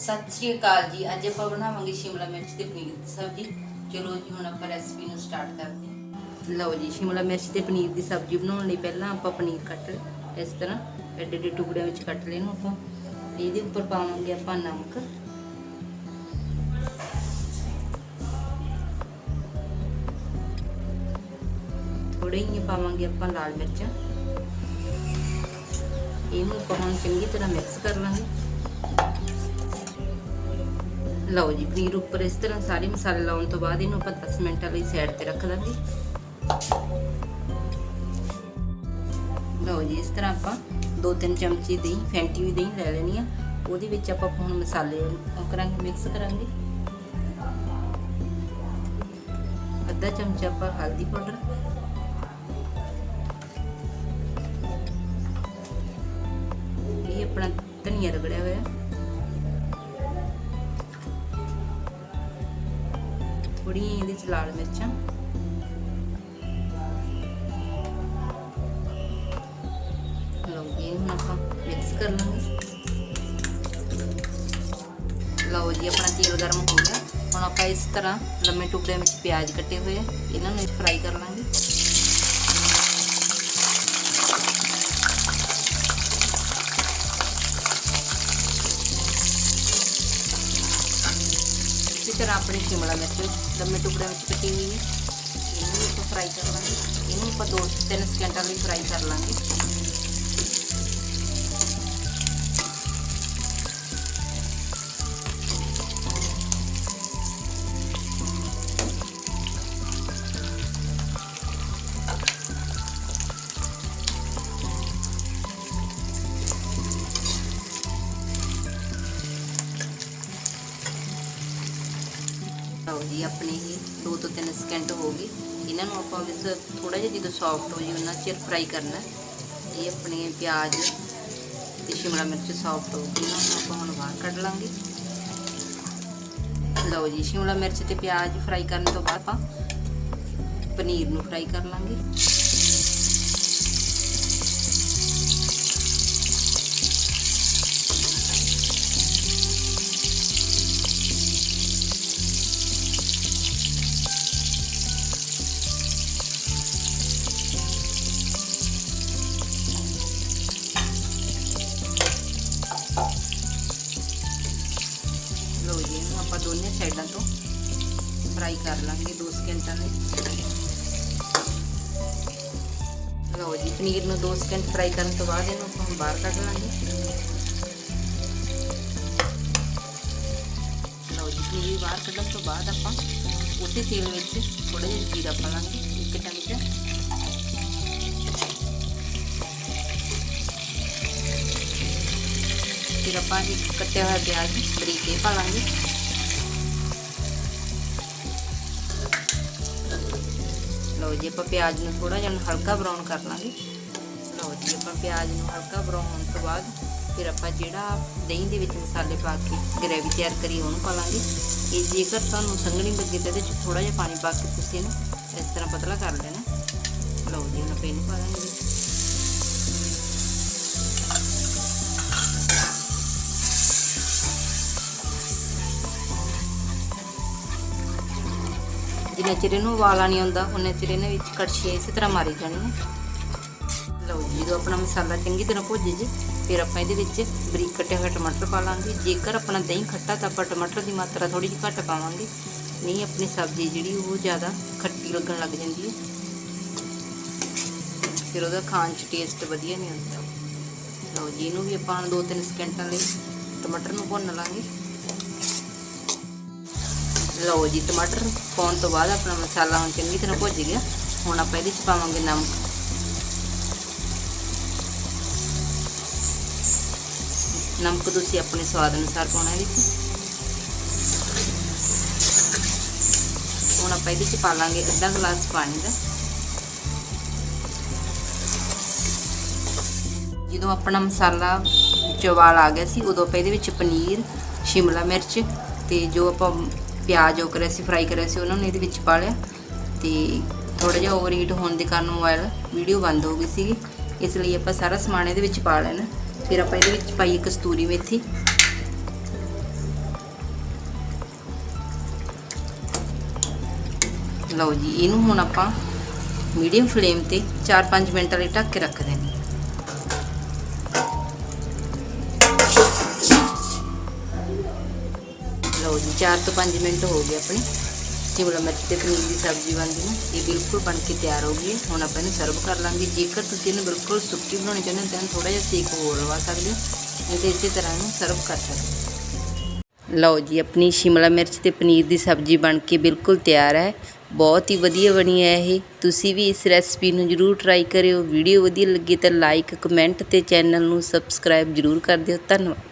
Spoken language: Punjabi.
ਸਤਿ ਸ਼੍ਰੀ ਅਕਾਲ ਜੀ। ਅੱਜ ਆਪਾਂ ਬਣਾਵਾਂਗੇ ਸ਼ਿਮਲਾ ਮਿਰਚ ਤੇ ਪਨੀਰ ਦੀ ਸਬਜ਼ੀ। ਚਲੋ ਜੀ, ਹੁਣ ਆਪਾਂ ਰੈਸਪੀ ਨੂੰ ਸਟਾਰਟ ਕਰਦੇ ਹਾਂ। ਲਓ ਜੀ, ਸ਼ਿਮਲਾ ਮਿਰਚ ਤੇ ਪਨੀਰ ਦੀ ਸਬਜ਼ੀ ਬਣਾਉਣ ਲਈ ਪਹਿਲਾਂ ਆਪਾਂ ਪਨੀਰ ਕੱਟ ਇਸ ਤਰ੍ਹਾਂ ਐਡੇ ਐਡੇ ਟੁਕੜਿਆਂ ਵਿੱਚ ਕੱਟ ਲੈਣਾ ਆਪਾਂ। ਇਹਦੇ ਉੱਪਰ ਪਾਵਾਂਗੇ ਆਪਾਂ ਨਮਕ। ਥੋੜੇ ਹੀ ਪਾਵਾਂਗੇ ਆਪਾਂ ਲਾਲ ਮਿਰਚਾਂ। ਇਹਨੂੰ ਆਪਾਂ ਹੁਣ ਚੰਗੀ ਤਰ੍ਹਾਂ ਮਿਕਸ ਕਰ ਲਾਂਗੇ। ਲਓ ਜੀ, ਪਨੀਰ ਉੱਪਰ ਇਸ ਤਰ੍ਹਾਂ ਸਾਰੇ ਮਸਾਲੇ ਲਾਉਣ ਤੋਂ ਬਾਅਦ ਇਹਨੂੰ ਆਪਾਂ 10 ਮਿੰਟਾਂ ਲਈ ਸਾਈਡ ਤੇ ਰੱਖ ਦਾਂਗੇ। ਲਓ ਜੀ, ਇਸ ਤਰ੍ਹਾਂ ਆਪਾਂ 2-3 ਚਮਚੇ ਦਹੀਂ, ਫੈਂਟੀ ਹੋਈ ਦਹੀਂ ਲੈ ਲੈਣੀ ਆ। ਉਹਦੇ ਵਿੱਚ ਆਪਾਂ ਹੁਣ ਮਸਾਲੇ ਕਰਾਂਗੇ ਮਿਕਸ ਕਰਾਂਗੇ। ਅੱਧਾ ਚਮਚਾ ਆਪਾਂ ਹਲਦੀ ਪਾਊਡਰ। ਇਹ ਆਪਣਾ ਧਨੀਆ ਰਗੜਿਆ ਹੋਇਆ। ਥੋੜੀ ਇਹਦੇ ਚ ਲਾਲ ਮਿਰਚਾਂ ਲਓ ਜੀ ਹੁਣ ਆਪਾਂ ਮਿਕਸ ਕਰ ਲਾਂਗੇ। ਲਓ ਜੀ, ਆਪਣਾ ਤੇਲ ਗਰਮ ਹੋ ਗਿਆ। ਹੁਣ ਆਪਾਂ ਇਸ ਤਰ੍ਹਾਂ ਲੰਮੇ ਟੁਕੜਿਆਂ ਵਿੱਚ ਪਿਆਜ਼ ਕੱਟੇ ਹੋਏ ਆ। ਇਹਨਾਂ ਨੂੰ ਫਰਾਈ ਕਰ ਲਾਂਗੇ। ਇਸੇ ਤਰ੍ਹਾਂ ਆਪਣੀ ਸ਼ਿਮਲਾ ਮਿਰਚ ਲੰਮੇ ਟੁਕੜਿਆਂ ਵਿੱਚ ਕੱਟੀ ਹੋਈ ਹੈ। ਇਹਨੂੰ ਵੀ ਆਪਾਂ ਫਰਾਈ ਕਰ ਲਾਂਗੇ। ਇਹਨੂੰ ਆਪਾਂ 2-3 ਸਕਿੰਟਾਂ ਲਈ ਫਰਾਈ ਕਰ ਲਾਂਗੇ। ਲਓ ਜੀ ਆਪਣੇ ਹੀ 2 ਤੋਂ 3 ਸਕਿੰਟ ਹੋ ਗਏ। ਇਹਨਾਂ ਨੂੰ ਆਪਾਂ ਵਿੱਚ ਥੋੜਾ ਜਿਹਾ ਜਦੋਂ ਸੌਫਟ ਹੋ ਜੀ ਉਹਨਾਂ ਚਿਰ ਫਰਾਈ ਕਰਨਾ। ਇਹ ਆਪਣੇ ਪਿਆਜ਼ ਤੇ ਸ਼ਿਮਲਾ ਮਿਰਚ ਸੌਫਟ ਹੋ ਗਈ ਇਹਨਾਂ ਨੂੰ ਆਪਾਂ ਹੁਣ ਬਾਹਰ ਕੱਢ ਲਾਂਗੇ। ਲਓ ਜੀ, ਸ਼ਿਮਲਾ ਮਿਰਚ ਤੇ ਪਿਆਜ਼ ਫਰਾਈ ਕਰਨ ਤੋਂ ਬਾਅਦ ਆਪਾਂ ਪਨੀਰ ਨੂੰ ਫਰਾਈ ਕਰ ਲਾਂਗੇ। ਦੋਨੇ ਸਾਈਡਾਂ ਤੋਂ ਫਰਾਈ ਕਰ ਲਾਂਗੇ 2 ਸਕਿੰਟਾਂ ਲਈ ਲਓ ਜੀ, ਪਨੀਰ ਨੂੰ 2 ਸਕਿੰਟ ਫਰਾਈ ਕਰਨ ਤੋਂ ਬਾਅਦ ਇਹਨੂੰ ਆਪਾਂ ਬਾਹਰ ਕੱਢ ਲਾਂਗੇ। ਲਓ ਜੀ, ਪਨੀਰ ਬਾਹਰ ਕੱਢਣ ਤੋਂ ਬਾਅਦ ਆਪਾਂ ਉਸੇ ਤੇਲ ਵਿੱਚ ਥੋੜਾ ਜਿਹਾ ਜੀਰਾ ਪਾ ਲਾਂਗੇ, ਇੱਕ ਚਮਚਾ ਫਿਰ ਆਪਾਂ ਇੱਕ ਕੱਟਿਆ ਹੋਇਆ ਪਿਆਜ਼ ਬਰੀਕ ਇਹ ਪਾ ਲਾਂਗੇ। ਲਓ ਜੀ, ਆਪਾਂ ਪਿਆਜ਼ ਨੂੰ ਥੋੜਾ ਜਿਹਾ ਹਲਕਾ ਬਰਾਊਨ ਕਰ ਲਾਂਗੇ। ਲਓ ਜੀ, ਆਪਾਂ ਪਿਆਜ਼ ਨੂੰ ਹਲਕਾ ਬਰਾਊਨ ਹੋਣ ਤੋਂ ਬਾਅਦ ਫਿਰ ਆਪਾਂ ਜਿਹੜਾ ਦਹੀਂ ਦੇ ਵਿੱਚ ਮਸਾਲੇ ਪਾ ਕੇ ਗ੍ਰੇਵੀ ਤਿਆਰ ਕਰੀ ਉਹਨੂੰ ਪਾ ਲਾਂਗੇ। ਇਹ ਜੇਕਰ ਤੁਹਾਨੂੰ ਸੰਘਣੀ ਲੱਗੇ ਤਾਂ ਇਹਦੇ ਵਿੱਚ ਥੋੜਾ ਜਿਹਾ ਪਾਣੀ ਪਾ ਕੇ ਤੁਸੀਂ ਇਹਨੂੰ ਇਸ ਤਰ੍ਹਾਂ ਪਤਲਾ ਕਰ ਲੈਣਾ। ਲਓ ਜੀ, ਹੁਣ ਆਪਾਂ ਇਹਨੂੰ ਪਾ ਲਾਂਗੇ। ਜਿੰਨੇ ਚਿਰ ਇਹਨੂੰ ਉਬਾਲਾ ਨਹੀਂ ਆਉਂਦਾ ਉਹਨੇ ਚਿਰ ਇਹਨੇ ਵਿੱਚ ਕੜਛੀ ਇਸੇ ਤਰ੍ਹਾਂ ਮਾਰੀ ਜਾਣੀ ਹੈ। ਲਓ ਜੀ, ਜਦੋਂ ਆਪਣਾ ਮਸਾਲਾ ਚੰਗੀ ਤਰ੍ਹਾਂ ਭੁੱਜ ਜੇ, ਫਿਰ ਆਪਾਂ ਇਹਦੇ ਵਿੱਚ ਬਰੀਕ ਕੱਟੇ ਹੋਏ ਟਮਾਟਰ ਪਾ ਲਾਂਗੇ। ਜੇਕਰ ਆਪਣਾ ਦਹੀਂ ਖੱਟਾ, ਤਾਂ ਆਪਾਂ ਟਮਾਟਰ ਦੀ ਮਾਤਰਾ ਥੋੜੀ ਜਿਹੀ ਘੱਟ ਪਾਵਾਂਗੇ। ਨਹੀਂ, ਆਪਣੀ ਸਬਜ਼ੀ ਜਿਹੜੀ, ਉਹ ਜ਼ਿਆਦਾ ਖੱਟੀ ਲੱਗਣ ਲੱਗ ਜਾਂਦੀ ਹੈ। ਫਿਰ ਉਹਦਾ ਖਾਣ 'ਚ ਟੇਸਟ ਵਧੀਆ ਨਹੀਂ ਆਉਂਦਾ। ਲਓ ਜੀ, ਇਹਨੂੰ ਵੀ ਆਪਾਂ 2-3 ਸਕਿੰਟਾਂ ਲਈ ਟਮਾਟਰ ਨੂੰ ਭੁੰਨ ਲਾਂਗੇ। ਲਓ ਜੀ ਟਮਾਟਰ ਪਾਉਣ ਤੋਂ ਬਾਅਦ ਆਪਣਾ ਮਸਾਲਾ ਹੁਣ ਚੰਗੀ ਤਰ੍ਹਾਂ ਭੁੱਜ ਗਿਆ। ਹੁਣ ਆਪਾਂ ਇਹਦੇ ਚ ਪਾਵਾਂਗੇ ਨਮਕ। ਨਮਕ ਤੁਸੀਂ ਆਪਣੇ ਸਵਾਦ ਅਨੁਸਾਰ ਪਾਉਣਾ ਇਹਦੇ ਵਿੱਚ ਹੁਣ ਆਪਾਂ ਇਹਦੇ ਚ ਪਾ ਲਾਂਗੇ ਅੱਧਾ ਗਲਾਸ ਪਾਣੀ ਦਾ। ਜਦੋਂ ਆਪਣਾ ਮਸਾਲਾ ਵਿੱਚੋਂ ਉਬਾਲ ਆ ਗਿਆ ਸੀ, ਉਦੋਂ ਆਪਾਂ ਇਹਦੇ ਵਿੱਚ ਪਨੀਰ, ਸ਼ਿਮਲਾ ਮਿਰਚ ਤੇ ਜੋ ਆਪਾਂ ਪਿਆਜ਼ ਉਹ ਕਰਿਆ ਸੀ ਫਰਾਈ ਕਰਿਆ ਸੀ, ਉਹਨਾਂ ਨੂੰ ਇਹਦੇ ਵਿੱਚ ਪਾ ਲਿਆ। ਤੇ ਥੋੜਾ ਜਿਹਾ ਓਵਰ ਹੀਟ ਹੋਣ ਦੇ ਕਾਰਨ ਮੋਬਾਈਲ ਵੀਡੀਓ ਬੰਦ ਹੋ ਗਈ ਸੀਗੀ। ਇਸ ਲਈ ਆਪਾਂ ਸਾਰਾ ਸਮਾਨ ਇਹਦੇ ਵਿੱਚ ਪਾ ਲੈਣਾ। ਫਿਰ ਆਪਾਂ ਇਹਦੇ ਵਿੱਚ ਪਾਈਏ ਕਸਤੂਰੀ ਮੇਥੀ। ਲਓ ਜੀ, ਇਹਨੂੰ ਹੁਣ ਆਪਾਂ ਮੀਡੀਅਮ ਫਲੇਮ ਤੇ 4-5 ਮਿੰਟ ਲਈ ਢੱਕ ਕੇ ਰੱਖ ਦੇਣਾ ਲਓ ਜੀ 4 ਤੋਂ 5 ਮਿੰਟ ਹੋ ਗਏ ਆਪਣੀ। ਸ਼ਿਮਲਾ ਮਿਰਚ ਤੇ ਪਨੀਰ ਦੀ ਸਬਜ਼ੀ ਬਣਦੀ ਹੈ ਇਹ ਬਿਲਕੁਲ ਬਣ ਕੇ ਤਿਆਰ ਹੋ ਗਈ ਹੁਣ ਆਪਾਂ ਇਹਨੂੰ ਸਰਵ ਕਰ ਲਾਂਗੇ। ਜੇਕਰ ਤੁਸੀਂ ਇਹਨੂੰ ਬਿਲਕੁਲ ਸੁੱਕੀ ਬਣਾਉਣੀ ਚਾਹੁੰਦੇ ਹੋ, ਤਾਂ ਥੋੜਾ ਜਿਹਾ ਸੇਕ ਹੋਰ ਲਵਾ ਸਕਦੇ ਹੋ। ਨਹੀਂ ਤੇ ਇਸੇ ਤਰ੍ਹਾਂ ਇਹਨੂੰ ਸਰਵ ਕਰ ਸਕਦੇ ਲਓ ਜੀ, ਆਪਣੀ ਸ਼ਿਮਲਾ ਮਿਰਚ ਤੇ ਪਨੀਰ ਦੀ ਸਬਜ਼ੀ ਬਣ ਕੇ ਬਿਲਕੁਲ ਤਿਆਰ ਹੈ। ਬਹੁਤ ਹੀ ਵਧੀਆ ਬਣੀ ਹੈ ਇਹ। ਤੁਸੀਂ ਵੀ ਇਸ ਰੈਸਪੀ ਨੂੰ ਜਰੂਰ ਟਰਾਈ ਕਰਿਓ। ਵੀਡੀਓ ਵਧੀਆ ਲੱਗੀ ਤਾਂ ਲਾਈਕ ਕਮੈਂਟ ਤੇ ਚੈਨਲ ਨੂੰ ਸਬਸਕ੍ਰਾਈਬ ਜਰੂਰ ਕਰ ਦਿਓ। ਧੰਨਵਾਦ।